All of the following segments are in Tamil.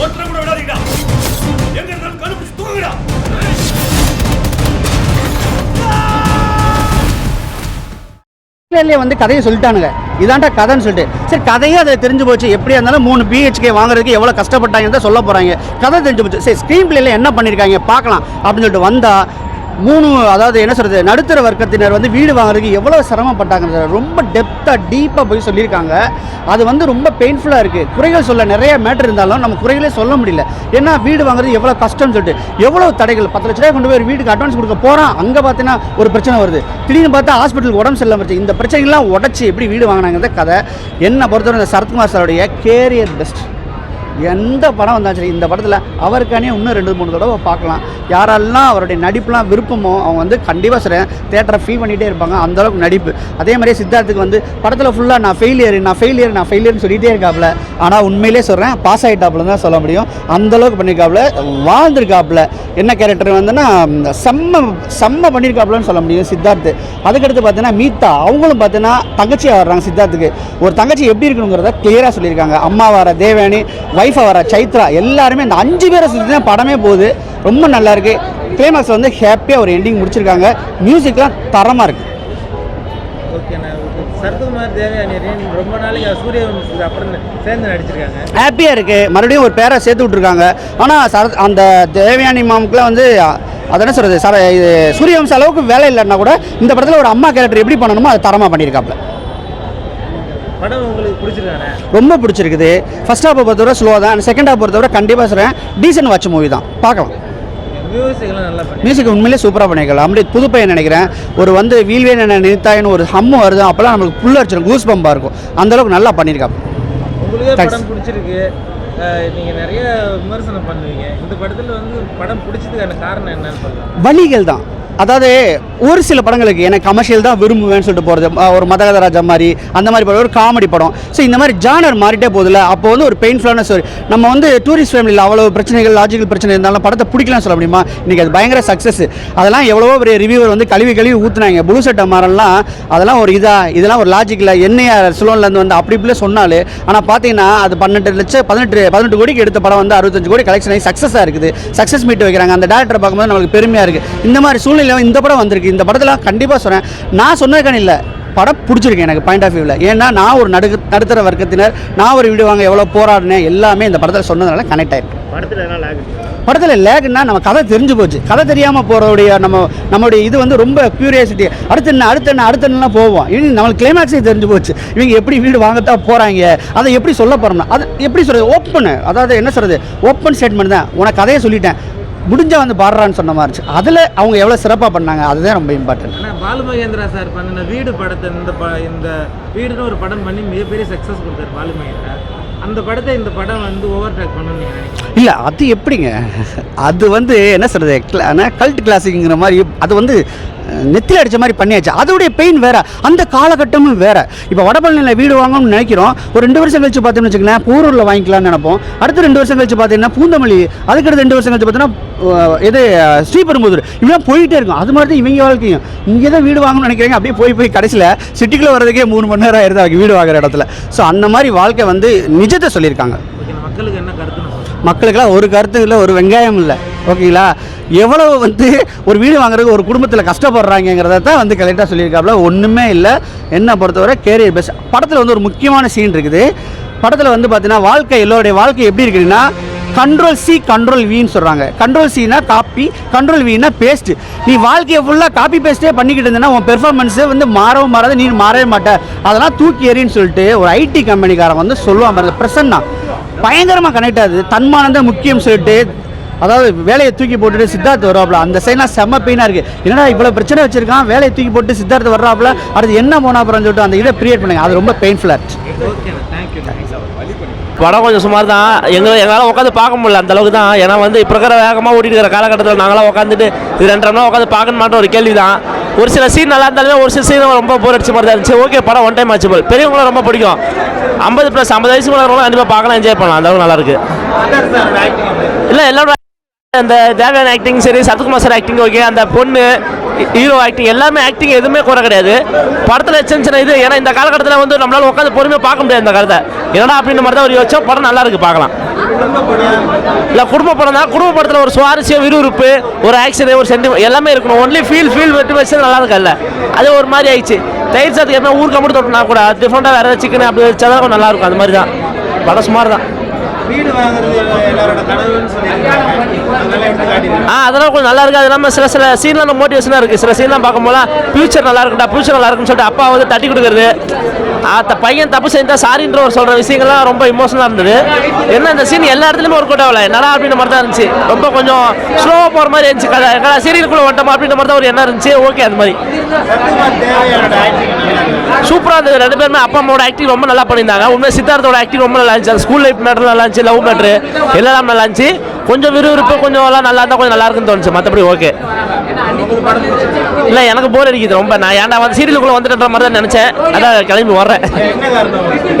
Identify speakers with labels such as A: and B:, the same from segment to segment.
A: ஒருத்தரை கூட விடாதீங்கடா. எங்க இருந்தாலும் கருப்பு தூங்குடா
B: வந்து கதையை சொல்லிட்டானுங்க. இதான்டா கதைன்னு சொல்லிட்டு. சரி கதையே அதில் தெரிஞ்சு போச்சு. எப்படியா இருந்தாலும் மூணு பிஹெச்கே வாங்குறதுக்கு எவ்வளோ கஷ்டப்பட்டாங்க தான் சொல்ல போகிறாங்க கதை தெரிஞ்சு போச்சு. சரி ஸ்க்ரீன் பிளேல என்ன பண்ணியிருக்காங்க பார்க்கலாம். அப்படின்னு சொல்லிட்டு வந்தா மூணு அதாவது என்ன சொல்கிறது நடுத்தர வர்க்கத்தினர் வந்து வீடு வாங்குறதுக்கு எவ்வளோ சிரமப்பட்டாங்க ரொம்ப டெப்த்தாக டீப்பாக போய் சொல்லியிருக்காங்க. அது வந்து ரொம்ப பெயின்ஃபுல்லாக இருக்குது குறைகள் சொல்ல நிறைய மேட்டர் இருந்தாலும் நம்ம குறைகளே சொல்ல முடியல. ஏன்னா வீடு வாங்குறது எவ்வளோ கஷ்டம்னு சொல்லிட்டு எவ்வளோ தடைகள் பத்து லட்ச ரூபாய் கொண்டு போய் வீட்டுக்கு அட்வான்ஸ் கொடுக்க போகிறான் அங்கே பார்த்தீங்கன்னா ஒரு பிரச்சனை வருது. திடீர்னு பார்த்தா ஹாஸ்பிட்டலுக்கு உடம்பு சரியில்லாம இருந்துச்சு இந்த பிரச்சனைகள்லாம் உடச்சி எப்படி வீடு வாங்கினாங்கிறத கதை. என்னை பொறுத்தவரை இந்த சரத்குமார் சாருடைய கேரியர் பெஸ்ட் எந்த படம் வந்தாலும் சரி இந்த படத்தில் அவருக்கானே இன்னும் ரெண்டு மூணு தடவை பார்க்கலாம். யாரெல்லாம் அவருடைய நடிப்புலாம் விருப்பமோ அவங்க வந்து கண்டிப்பாக சரி தேட்டரை ஃபீல் பண்ணிகிட்டே இருப்பாங்க. அந்த அளவுக்கு நடிப்பு. அதே மாதிரியே சித்தார்த்துக்கு வந்து படத்தில் ஃபுல்லாக நான் ஃபெயிலியர் நான் ஃபெயிலியர் நான் ஃபெயிலியர்னு சொல்லிகிட்டே இருக்காப்புல ஆனால் உண்மையிலே சொல்கிறேன் பாஸ் ஆகிட்டாப்புல தான் சொல்ல முடியும். அந்தளவுக்கு பண்ணியிருக்காப்புல வாழ்ந்திருக்காப்புல என்ன கேரக்டர் வந்துன்னா செம்ம செம்ம பண்ணியிருக்காப்புலன்னு சொல்ல முடியும் சித்தார்த்து. அதுக்கடுத்து பார்த்தீங்கன்னா மீத்தா. அவங்களும் பார்த்தீங்கன்னா தங்கச்சியாக வர்றாங்க சித்தார்த்துக்கு. ஒரு தங்கச்சி எப்படி இருக்கணுங்கிறத கிளியராக சொல்லியிருக்காங்க. அம்மா வர தேவயானி ஒய்ஃபை வர சைத்ரா எல்லாருமே இந்த அஞ்சு பேரை சுற்றி தான் படமே போகுது. ரொம்ப நல்லா இருக்கு. கிளைமாக்ஸ் வந்து ஹாப்பியாக ஒரு எண்டிங் முடிச்சிருக்காங்க. மியூசிக்லாம் தரமாக இருக்குது
C: நடிச்சிருக்காங்க.
B: ஹாப்பியாக இருக்குது மறுபடியும் ஒரு பேரை சேர்த்து விட்ருக்காங்க ஆனால் சர அந்த தேவயானி மாமுக்குலாம் வந்து அது என்ன சொல்கிறது சர இது சூரியவம்ச அளவுக்கு வேலை இல்லைன்னா கூட இந்த படத்தில் ஒரு அம்மா கேரக்டர் எப்படி பண்ணணுமோ அதை தரமாக பண்ணியிருக்காப்புல.
C: படம் உங்களுக்கு பிடிச்சிருக்கானே?
B: ரொம்ப பிடிச்சிருக்குது. ஃபர்ஸ்ட் ஹாப்பை பொறுத்தவரை ஸ்லோவாக தான். செகண்ட் ஹாப் பொறுத்தவரை கண்டிப்பாக சொல்கிறேன் டீசன்ட் வாட்ச் மூவி தான். பார்க்கலாம்.
C: மியூசிக்
B: உண்மையிலே சூப்பராக பண்ணிக்கலாம் அப்படி புது பையன் நினைக்கிறேன். ஒரு வந்து வீல்வே என்ன நினைத்தாயின்னு ஒரு ஹம்மு வருது. அப்போல்லாம் நம்மளுக்கு புல் அடிச்சிடும் கூஸ் பம்பாக இருக்கும். அந்த அளவுக்கு நல்லா பண்ணியிருக்காங்க
C: உங்களுக்கே. படம் பிடிச்சிருக்கு. அஹ் நீங்க நிறைய விமர்சனம் பண்ணுவீங்க. இந்த படத்துல வந்து படம் பிடிச்சதுக்கான காரணம் என்னன்னு சொல்லலாம்.
B: வழிகள் தான். அதாவது ஒரு சில படங்களுக்கு எனக்கு கமர்ஷியல் தான் விரும்புவேன்னு சொல்லிட்டு போகிறது ஒரு மதகத ராஜா மாதிரி அந்த மாதிரி படம் ஒரு காமெடி படம். ஸோ இந்த மாதிரி ஜானர் மாறிட்டே போகுதுல அப்போ வந்து ஒரு பெயின்ஃபுல்லான ஸ்டோரி நம்ம வந்து டூரிஸ்ட் ஃபேமிலியில் அவ்வளோ பிரச்சனைகள் லாஜிக்கல் பிரச்சனை இருந்தாலும் படத்தை பிடிக்கலாம்னு சொல்ல முடியுமா? இன்றைக்கி அது பயங்கர சக்ஸஸ் அதெல்லாம் எவ்வளோ பெரிய ரிவியூவர் வந்து கழுவி கழுவி ஊற்றுனாங்க புளு சட்டை மாறலாம் அதெல்லாம் ஒரு இதாக இதெல்லாம் ஒரு லாஜிக்கில் என்னையா சிலோன்லேருந்து வந்து அப்படி இப்படி சொன்னாலே ஆனால் பார்த்தீங்கன்னா அது பன்னெண்டு லட்சம் பதினெட்டு பதினெட்டு கோடிக்கு எடுத்த படம் வந்து அறுபத்தஞ்சு கோடி கலெக்ஷன் ஆகி சக்ஸஸாக இருக்குது. சக்ஸஸ் மீட் வைக்கிறாங்க. அந்த டேரக்டரை பார்க்கும்போது நம்மளுக்கு பெருமையாக இருக்குது இந்த மாதிரி சூழ்நிலை இந்த படம் வந்திருக்கு. இந்த படத்தில் கண்டிப்பாக சொல்கிறேன் நான் சொன்னதுக்கான இல்லை. படம் பிடிச்சிருக்கு எனக்கு பாயிண்ட் ஆஃப் வியூவில் ஏன்னா நான் ஒரு நடு நடுத்தர வர்க்கத்தினர். நான் ஒரு வீடு வாங்க எவ்வளோ போராடினேன் எல்லாமே இந்த படத்தில் சொன்னதுனால கனெக்ட் ஆயிருக்கு.
C: படத்துல என்ன லாகு
B: படத்தில் லேக்னா நம்ம கதை தெரிஞ்சு போச்சு. கதை தெரியாமல் போகிறோடைய நம்ம நம்மளுடைய இது வந்து ரொம்ப க்யூரியாசிட்டி அடுத்து என்ன அடுத்து என்ன அடுத்து என்னலாம் போவோம். இனி நம்மளுக்கு கிளைமேக்ஸே தெரிஞ்சு போச்சு. இவங்க எப்படி வீடு வாங்கத்தான் போகிறாங்க அதை எப்படி சொல்ல போகிறோம்னா அது எப்படி சொல்கிறது ஓப்பன் அதாவது என்ன சொல்கிறது ஓப்பன் ஸ்டேட்மெண்ட் தான். உனக்கு கதையை சொல்லிட்டேன். முடிஞ்சா வந்து பாடுறான்னு சொன்ன மாதிரி இருந்துச்சு. அதில் அவங்க எவ்வளோ சிறப்பாக பண்ணாங்க அதுதான் ரொம்ப இம்பார்ட்டன்ட்
C: ஆனா பாலு மகேந்திரா சார் பண்ணின வீடு படத்தை இந்த ப இந்த வீடுன்னு ஒரு படம் பண்ணி மிகப்பெரிய சக்ஸஸ் கொடுத்தாரு பாலு மகேந்திரா அந்த படத்தை இந்த படம் வந்து ஓவர் டேக் நினைக்கிறீங்க
B: இல்லை அது எப்படிங்க? அது வந்து என்ன சொல்கிறது கல்ட் கிளாசிக்குங்கிற மாதிரி அது வந்து அஹ், நெத்தில அடிச்ச மாதிரி பண்ணியாச்சு. அதோடைய பெயின் வேற. அந்த காலகட்டமும் வேற. இப்போ வடபழனியில் வீடு வாங்கணும்னு நினைக்கிறோம். ஒரு ரெண்டு வருஷம் கழிச்சு பார்த்தோம்னு வச்சுக்கோங்களேன் பூரூரில் வாங்கிக்கலாம்னு நினைப்போம். அடுத்து ரெண்டு வருஷம் கழிச்சு பார்த்தீங்கன்னா பூந்தமல்லி அதுக்கடுத்து ரெண்டு வருஷம் கழிச்சு பார்த்தீங்கன்னா இது ஸ்ரீபெரும்புதூர். இப்படிலாம் போயிட்டே இருக்கும். அது மாதிரி தான் இவங்க வாழ்க்கையும். இங்கே தான் வீடு வாங்கணும்னு நினைக்கிறாங்க. அப்படியே போய் போய் கடைசியில் சிட்டிக்குள்ளே வரதுக்கே மூணு மணி நேரம் ஆயிருது. அவங்க வீடு வாங்குற இடத்துல. ஸோ அந்த மாதிரி வாழ்க்கை வந்து நிஜத்தை சொல்லியிருக்காங்க.
C: மக்களுக்கு என்ன சொல்லுங்க?
B: மக்களுக்கெல்லாம் ஒரு கருத்து இல்லை ஒரு வெங்காயம் இல்லை. ஓகேங்களா? எவ்வளவு வந்து ஒரு வீடு வாங்குறதுக்கு ஒரு குடும்பத்தில் கஷ்டப்படுறாங்கிறத தான் வந்து கரெக்டாக சொல்லியிருக்காப்புல ஒன்றுமே இல்லை. என்ன பொறுத்தவரை கேரியர் பெஸ்ட் படத்தில் வந்து ஒரு முக்கியமான சீன் இருக்குது. படத்தில் வந்து பார்த்தீங்கன்னா வாழ்க்கை எல்லோருடைய வாழ்க்கை எப்படி இருக்குதுன்னா கண்ட்ரோல் சி கண்ட்ரோல் வின்னு சொல்கிறாங்க கண்ட்ரோல் சினா காப்பி கண்ட்ரோல் வினா பேஸ்ட் நீ வாழ்க்கையை ஃபுல்லாக காப்பி பேஸ்ட்டே பண்ணிக்கிட்டு இருந்தேன்னா உன் பெர்ஃபார்மன்ஸே வந்து மாறவும் மாறாது நீ மாறவே மாட்ட. அதெல்லாம் தூக்கி எறின்னு சொல்லிட்டு ஒரு ஐடி கம்பெனிக்காரன் வந்து சொல்லுவான் பாருங்க பிரசன்னா. பயங்கரமாக கனெக்ட் ஆகுது. தன்மானந்த முக்கியம் சொல்லிட்டு அதாவது வேலையை தூக்கி போட்டுட்டு சித்தார்த் வருவாப்ல அந்த சைட்லாம் செம்ம பெயினாக இருக்குது என்னடா இவ்வளோ பிரச்சனை வச்சிருக்கான்? வேலையை தூக்கி போட்டு சித்தார்த் வர்றாப்புல. அடுத்து என்ன போனா அப்புறம் சொல்லிட்டு அந்த இதை கிரியேட் பண்ணுங்க. அது ரொம்ப பெயின்ஃபுல்லாக இருந்துச்சு
D: படம் கொஞ்சம் சுமார் தான் எங்களை எங்களால் உட்காந்து பார்க்க முடியல. அந்த அளவுக்கு தான். ஏன்னா வந்து இப்போ இருக்கிற வேகமாக ஓடிட்டு இருக்கிற காலகட்டத்தில் நாங்களாம் உட்காந்துட்டு இது நேரம் உட்காந்து பார்க்க மாட்டோம் ஒரு கேள்வி தான் ஒரு சில சீன் நல்லா இருந்தாலுமே ஒரு சில சீன் ரொம்ப போர் அடிச்ச மாதிரி தான் இருந்துச்சு. ஓகே படம் ஒன் டைம் ஆச்சு பெரியவங்களும் ரொம்ப பிடிக்கும். ஐம்பது ப்ளஸ் ஐம்பது வயசு மேலே கண்டிப்பாக பார்க்கலாம் என்ஜாய் பண்ணலாம். அந்த அளவுக்கு நல்லா இருக்கு. இல்லை எல்லாரும் அந்த தேவையான ஆக்டிங் சரி சரத்குமார் சார் ஆக்டிங் ஓகே அந்த பொண்ணு ஹீரோ ஆக்டிங் எல்லாமே ஆக்டிங் எதுவுமே குறை கிடையாது. படத்தில் சின்ன சின்ன இது ஏன்னா இந்த காலகட்டத்தில் வந்து நம்மளால உட்காந்து பொறுமையாக பார்க்க முடியாது இந்த கருத்தை. என்னடா அப்படின்ற மாதிரி தான் ஒரு யோசிச்சா படம் நல்லா இருக்கு பார்க்கலாம். இல்லை குடும்ப படம் தான். குடும்ப படத்தில் ஒரு சுவாரஸ்யம் விறுவிறுப்பு ஒரு ஆக்ஷன் ஒரு சென்டிமெண்ட் எல்லாமே இருக்கணும். ஒன்லி ஃபீல் ஃபீல் வெட்டி வச்சு நல்லா இருக்கல அது ஒரு மாதிரி ஆயிடுச்சு. தயிர் சாத்துக்கு எப்போ ஊருக்கு மட்டும் தொட்டினா கூட டிஃப்ரெண்ட்டாக வேறு சிக்கன் அப்படி வச்சா தான் நல்லா இருக்கும். அந்த மாதிரி தான் படம் சுமார் தான்
C: வீடு வாங்குறது எல்லாரோட கனவுன்னு
D: ஆ அதெல்லாம் கொஞ்சம் நல்லா இருக்கு. அது இல்லாமல் சில சில சீன்லாம் மோட்டிவேஷனாக இருக்குது சில சீன்லாம் பார்க்கும்போது ஃபியூச்சர் நல்லா இருக்குடா ஃபியூச்சர் நல்லா இருக்குன்னு சொல்லிட்டு அப்பா வந்து தட்டி கொடுக்குறது. ஆ, த பையன் தப்பு செஞ்சா சாரின்ற ஒரு சொல்கிற விஷயங்கள்லாம் ரொம்ப இமோஷனலாக இருந்தது. என்ன இந்த சீன் எல்லா இடத்துலையுமே ஒர்க் அவுட் ஆகல. என்னடா அப்படின்ற மாதிரி தான் இருந்துச்சு. ரொம்ப கொஞ்சம் ஸ்லோவாக போகிற மாதிரி இருந்துச்சு. கதை சீரியலுக்குள்ளே வந்துட்டோமா அப்படின்ற மாதிரி தான் ஒரு எண்ணம் இருந்துச்சு. ஓகே அது மாதிரி.
C: சத்யகுமார் தேவையான ஆக்டிங்
D: சூப்பராக இருந்தது. ரெண்டு பேருமே அப்பா அம்மாவோட ஆக்டிங் ரொம்ப நல்லா பண்ணியிருந்தாங்க. உண்மையாக சித்தார்த்தோட ஆக்டிங் ரொம்ப நல்லா இருந்துச்சு. அந்த ஸ்கூல் லைஃப் மேட்டர் நல்லா இருந்துச்சு லவ் மேட்ரு எல்லாம் நல்லா இருந்துச்சு. கொஞ்சம் விறுவிறுப்பு கொஞ்சம் எல்லாம் நல்லா இருந்தால் கொஞ்சம் நல்லா இருக்குன்னு தோணுச்சு. மற்றபடி ஓகே இல்லை எனக்கு போர் அடிக்குது ரொம்ப. நான் ஏன்டா வந்து சீரியலுக்குள்ளே வந்துட்டுன்ற மாதிரி தான் நினச்சேன். அதான் கிளம்பி வர்றேன்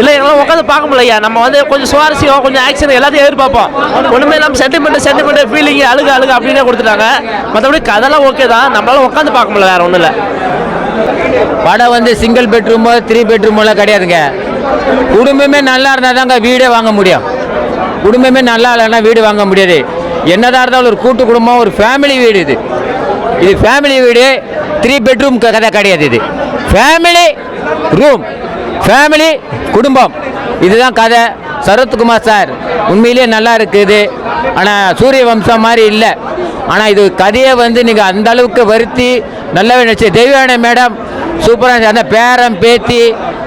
D: இல்லை எங்களால் உட்காந்து பார்க்க முடியலையா நம்ம வந்து கொஞ்சம் சுவாரஸ்யம் கொஞ்சம் ஆக்ஷன் எல்லாத்தையும் எதிர்பார்ப்போம். ஒன்றுமே இல்லாமல் சென்டிமெண்ட் சென்டிமெண்ட் ஃபீலிங் அழுக அழுக அப்படின்னே கொடுத்துட்டாங்க. மற்றபடி கதெல்லாம் ஓகே தான். நம்மளால உட்காந்து பார்க்க முடியல வேறு ஒன்றும் இல்லை.
E: படம் வந்து சிங்கிள் பெட்ரூமோ த்ரீ பெட்ரூமெல்லாம் கிடையாதுங்க. குடும்பமே நல்லா இருந்தால் தாங்க வீடே வாங்க முடியும். குடும்பமே நல்லா இல்லைன்னா வீடு வாங்க முடியாது. என்னதான் இருந்தாலும் ஒரு கூட்டு குடும்பம் ஒரு ஃபேமிலி வீடு இது. இது ஃபேமிலி வீடு த்ரீ பெட்ரூம் கதை கிடையாது இது. ஃபேமிலி ரூம் ஃபேமிலி குடும்பம். இதுதான் கதை. சரத்குமார் சார் உண்மையிலேயே நல்லா இருக்குது. ஆனால் சூரிய வம்சம் மாதிரி இல்லை. ஆனால் இது கதையை வந்து நீங்கள் அந்த அளவுக்கு வருத்தி நல்லாவே நினச்சி தெய்வான மேடம் சூப்பராக அந்த பேரம் பேத்தி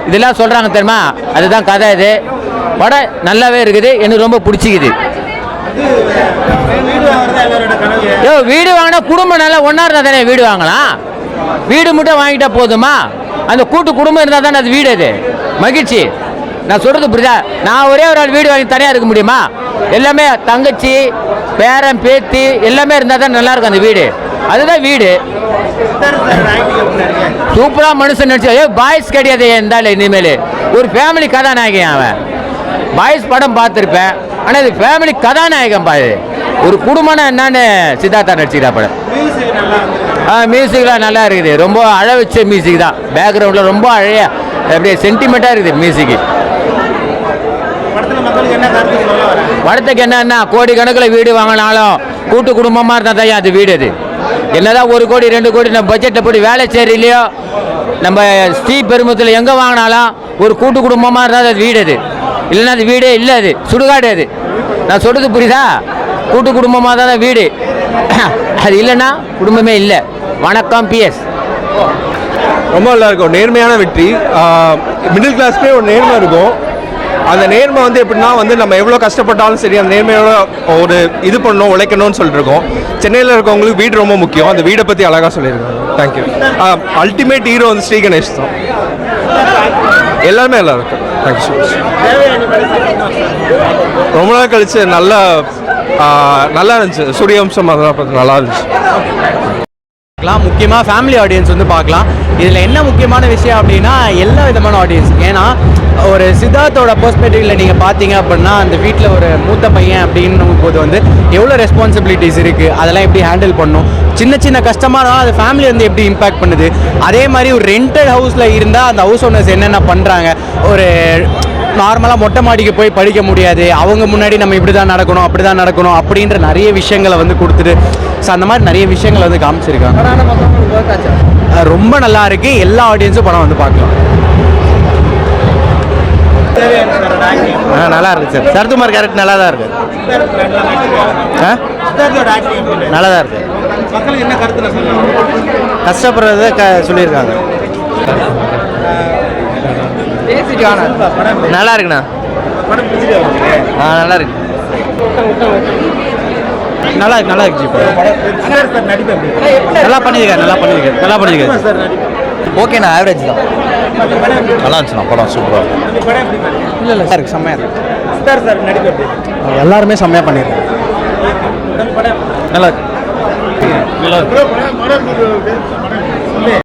E: இதெல்லாம் சொல்கிறாங்க தெரியுமா? அதுதான் கதை இது. படம் நல்லாவே இருக்குது. எனக்கு ரொம்ப பிடிச்சிக்குது. ஏ வீடு வாங்கினா குடும்பம் நல்லா ஒன்றா இருந்தால் தானே வீடு வாங்கலாம்? வீடு மட்டும் வாங்கிட்டா போதுமா? அந்த கூட்டு குடும்பம் இருந்தால் தானே அது வீடு அது? மகிழ்ச்சி. நான் சொல்கிறது புரியுதா? நான் ஒரே ஒரு ஆள் வீடு வாங்கி தனியாக இருக்க முடியுமா? எல்லாமே தங்கச்சி பேரன் பேத்தி எல்லாமே இருந்தால் தான் நல்லாயிருக்கும் அந்த வீடு. அதுதான் வீடு. சூப்பராக மனுஷன் நடிச்சு ஏ பாய்ஸ் கிடையாது இருந்தாலும் இனிமேல். ஒரு ஃபேமிலி கதாநாயகன் அவன். பாய்ஸ் படம் பார்த்துருப்பேன். ஆனால் இது ஃபேமிலி கதாநாயகன் பாரு. ஒரு குடும்பம்னா என்னன்னு சித்தார்த்தா நடிச்சிக்கிறா படம். ஆ மியூசிக்லாம் நல்லா இருக்குது. ரொம்ப அழ வச்ச மியூசிக் தான். பேக்ரவுண்டில் ரொம்ப அழைய அப்படியே சென்டிமெண்ட்டாக இருக்குது மியூசிக்கு
C: படத்துல
E: என்னன்னா கோடி கணக்கில் வீடு வாங்கினாலும் கூட்டு குடும்பமாக இருந்தால் தான் அது வீடு அது. என்னதான் ஒரு கோடி ரெண்டு கோடி நம்ம பட்ஜெட்டில் போட்டு வேலை செய்யலையோ நம்ம ஸ்ரீ பெருமத்தில் எங்கே வாங்கினாலும் ஒரு கூட்டு குடும்பமாக இருந்தால் அது வீடு அது. இல்லைன்னா அது வீடே இல்லை அது. சுடுகாடு அது. நான் சொல்கிறது புரியுதா? கூட்டு குடும்பமாக தான் வீடு. அது இல்லைன்னா குடும்பமே இல்லை. வணக்கம் பிஎஸ்
F: ரொம்ப நல்லா இருக்கும். நேர்மையான வெற்றி. மிடில் கிளாஸ்க்கே ஒரு நேர்மை இருக்கும். அந்த நேர்மை வந்து எப்படின்னா வந்து நம்ம எவ்வளோ கஷ்டப்பட்டாலும் சரி அந்த நேர்மையோட ஒரு இது பண்ணணும் உழைக்கணும்னு சொல்லிருக்கோம். சென்னையில் இருக்கவங்களுக்கு வீடு ரொம்ப முக்கியம். அந்த வீடை பற்றி அழகாக சொல்லியிருக்காங்க. தேங்க்யூ அல்டிமேட் ஹீரோ வந்து ஸ்ரீ கணேஷ் தான். எல்லாமே நல்லா இருக்கும் தேங்க்யூ ஸோ மச் ரொம்ப நாள் கழிச்சு நல்லா நல்லா இருந்துச்சு. சூரியவம்சம் அதெல்லாம் பார்த்து நல்லா இருந்துச்சு.
G: பார்க்கலாம். முக்கியமாக ஃபேமிலி ஆடியன்ஸ் வந்து பார்க்கலாம். இதில் என்ன முக்கியமான விஷயம் அப்படின்னா எல்லா விதமான ஆடியன்ஸ் ஏன்னா ஒரு சித்தார்த்தோட பெர்ஸ்பெக்டிவில் நீங்கள் பார்த்தீங்க அப்படின்னா அந்த வீட்டில் ஒரு மூத்த பையன் அப்படின்னும் போது வந்து எவ்வளோ ரெஸ்பான்சிபிலிட்டிஸ் இருக்குது அதெல்லாம் எப்படி ஹேண்டில் பண்ணும்? சின்ன சின்ன கஷ்டமாக இருந்தாலும் அது ஃபேமிலி வந்து எப்படி இம்பாக்ட் பண்ணுது? அதே மாதிரி ஒரு ரெண்டட் ஹவுஸில் இருந்தால் அந்த ஹவுஸ் ஓனர்ஸ் என்னென்ன பண்ணுறாங்க ஒரு நார்மலாக மொட்டை மாடிக்கு போய் படிக்க முடியாது. அவங்க முன்னாடி நம்ம இப்படி தான் நடக்கணும் அப்படி தான் நடக்கணும் அப்படின்ற நிறைய விஷயங்களை வந்து கொடுத்துட்டு ஸோ அந்த மாதிரி நிறைய விஷயங்களை வந்து காமிச்சிருக்காங்க. ரொம்ப நல்லா இருக்கு. எல்லா ஆடியன்ஸும் படம் வந்து பார்க்கலாம்.
B: நல்லா இருக்கு சார். சரத்குமார் கேரக்டர் நல்லா தான் இருக்கு. நல்லா தான் இருக்கு கஷ்டப்படுறத க சொல்லியிருக்காங்க. நல்லா இருக்குண்ணா ஆ நல்லா இருக்கு நல்லா இருக்கு நல்லா இருக்கு. நல்லா பண்ணியிருக்காரு நல்லா பண்ணியிருக்காரு நல்லா பண்ணியிருக்காரு. ஓகேண்ணா ஆவரேஜ் தான். நல்லா இருந்துச்சுண்ணா படம் சூப்பராக? இல்லை இல்லை சார் செம்மையாக இருக்கு. எல்லாருமே செம்மையாக பண்ணியிருக்காங்க? நல்லா இருக்கு. நல்லா இருக்கு